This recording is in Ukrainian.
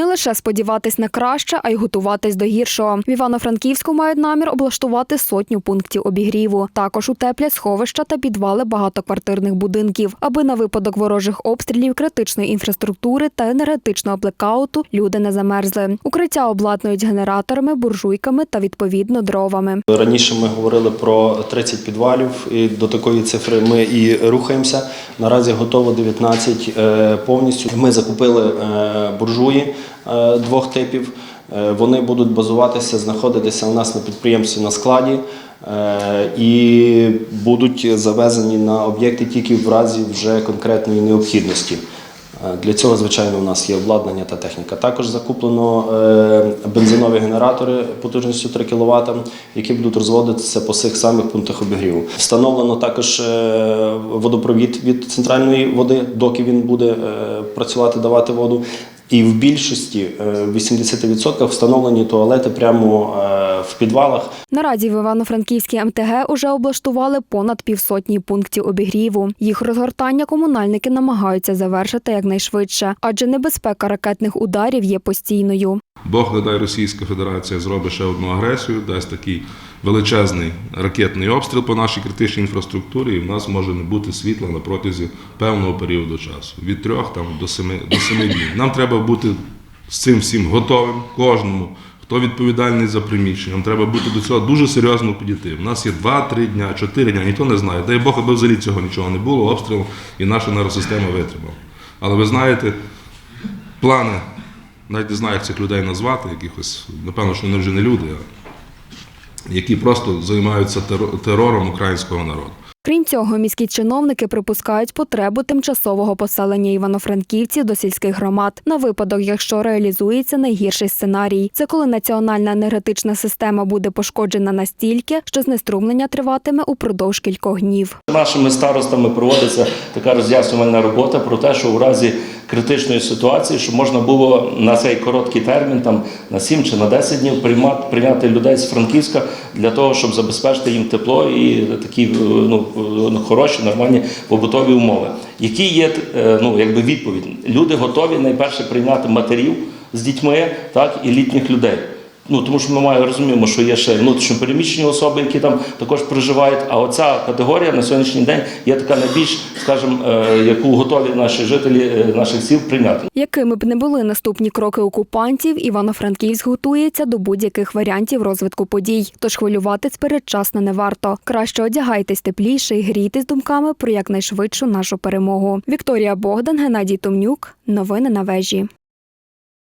Не лише сподіватись на краще, а й готуватись до гіршого. В Івано-Франківську мають намір облаштувати сотню пунктів обігріву. Також утеплять сховища та підвали багатоквартирних будинків, аби на випадок ворожих обстрілів критичної інфраструктури та енергетичного блекауту люди не замерзли. Укриття обладнують генераторами, буржуйками та відповідно дровами. Раніше ми говорили про 30 підвалів, і до такої цифри ми і рухаємося. Наразі готово 19 е, повністю. Ми закупили е, буржуї двох типів. Е, Вони будуть базуватися, знаходитися у нас на підприємстві на складі е, і будуть завезені на об'єкти тільки в разі вже конкретної необхідності. Е, Для цього, звичайно, у нас є обладнання та техніка. Також закуплено е, бензинові генератори потужністю 3 кВт, які будуть розводитися по всіх самих пунктах обігріву. Встановлено також е, водопровід від центральної води, доки він буде е, працювати, давати воду. І в більшості е, 80% встановлені туалети прямо е, в підвалах. Наразі в Івано-Франківській МТГ уже облаштували понад півсотні пунктів обігріву. Їх розгортання комунальники намагаються завершити якнайшвидше, адже небезпека ракетних ударів є постійною. Бог не дай Російська Федерація зробить ще одну агресію, дасть такий величезний ракетний обстріл по нашій критичній інфраструктурі, і в нас може не бути світла на протязі певного періоду часу від трьох там до семи до семи днів. Нам треба бути з цим всім готовим, кожному. Хто відповідальний за приміщення, нам треба бути до цього дуже серйозно підійти. У нас є 2-3 дня, 4 дня, ніхто не знає. Дай Бог, аби взагалі цього нічого не було, обстріл і наша нейросистема витримала. Але ви знаєте, плани навіть не знаю, як цих людей назвати, якихось, напевно, що вони вже не люди, а які просто займаються теро- терором українського народу. Крім цього, міські чиновники припускають потребу тимчасового поселення івано-франківців до сільських громад на випадок, якщо реалізується найгірший сценарій. Це коли національна енергетична система буде пошкоджена настільки, що знеструмлення триватиме упродовж кількох днів. Нашими старостами проводиться така роз'яснювальна робота про те, що у разі критичної ситуації, щоб можна було на цей короткий термін, там на 7 чи на 10 днів, приймати прийняти людей з Франківська для того, щоб забезпечити їм тепло і такі е, ну, е, хороші, нормальні побутові умови. Які є е, ну, якби відповідь? Люди готові найперше прийняти матерів з дітьми, так і літніх людей. Ну тому що ми маємо розуміємо, що є ще внутрішньо переміщені особи, які там також проживають. А оця категорія на сьогоднішній день є така найбільш, скажімо, е, яку готові наші жителі е, наших сіл прийняти. Якими б не були наступні кроки окупантів, Івано-Франківськ готується до будь-яких варіантів розвитку подій. Тож хвилюватись передчасно не варто. Краще одягайтесь тепліше і грійтесь думками про якнайшвидшу нашу перемогу. Вікторія Богдан, Геннадій Томнюк. Новини на вежі.